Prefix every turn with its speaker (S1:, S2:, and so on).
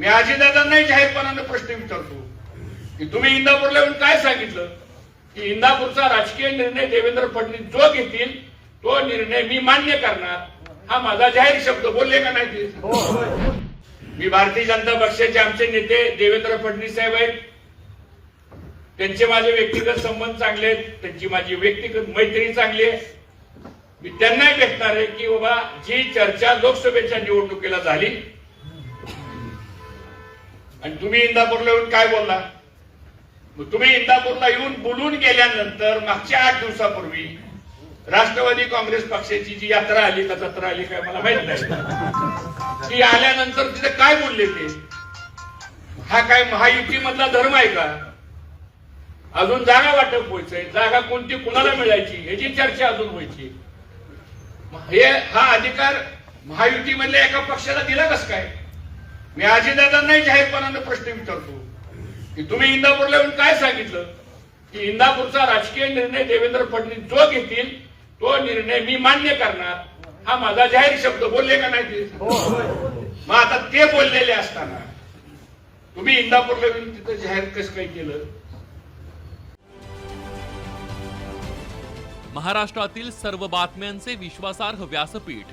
S1: मी आजीदादांनाही जाहीरपणानं प्रश्न विचारतो. की तुम्ही इंदापूरला येऊन काय सांगितलं? की इंदापूरचा राजकीय निर्णय देवेंद्र फडणवीस जो घेतील तो निर्णय मी मान्य करणार. हा माझा जाहीर शब्द बोलले का नाही ते? मी भारतीय जनता पक्षाचे आमचे नेते देवेंद्र फडणवीस साहेब आहेत. त्यांचे माझे व्यक्तिगत संबंध चांगले आहेत. त्यांची माझी व्यक्तिगत मैत्री चांगली आहे. मी त्यांनाही भेटणार आहे की बाबा जी चर्चा लोकसभेच्या निवडणुकीला झाली आणि तुम्ही इंदापूरला येऊन काय बोलला? मग तुम्ही इंदापूरला येऊन बोलून गेल्यानंतर मागच्या आठ दिवसापूर्वी राष्ट्रवादी काँग्रेस पक्षाची जी यात्रा आली का जत्रा आली काय मला माहीत नाही. ती आल्यानंतर तिथे काय बोलले ते? हा काय महायुती मधला धर्म आहे का? अजून जागा वाटप व्हायचंय जागा कोणती कुणाला मिळायची ह्याची चर्चा अजून व्हायची. हे हा अधिकार महायुतीमधल्या एका पक्षाला दिला कस काय? मी अजितदादांनाही जाहीरपणाने प्रश्न विचारतो. की तुम्ही इंदापूरला येऊन काय सांगितलं? की इंदापूरचा राजकीय निर्णय देवेंद्र फडणवीस जो घेतील तो निर्णय मी मान्य करणार. हा माझा जाहीर शब्द बोलले का नाही ते? मग आता ते बोललेले असताना तुम्ही इंदापूरला येऊन तिथं जाहीर कसं काय केलं?
S2: महाराष्ट्रातील सर्व बातम्यांचे विश्वासार्ह व्यासपीठ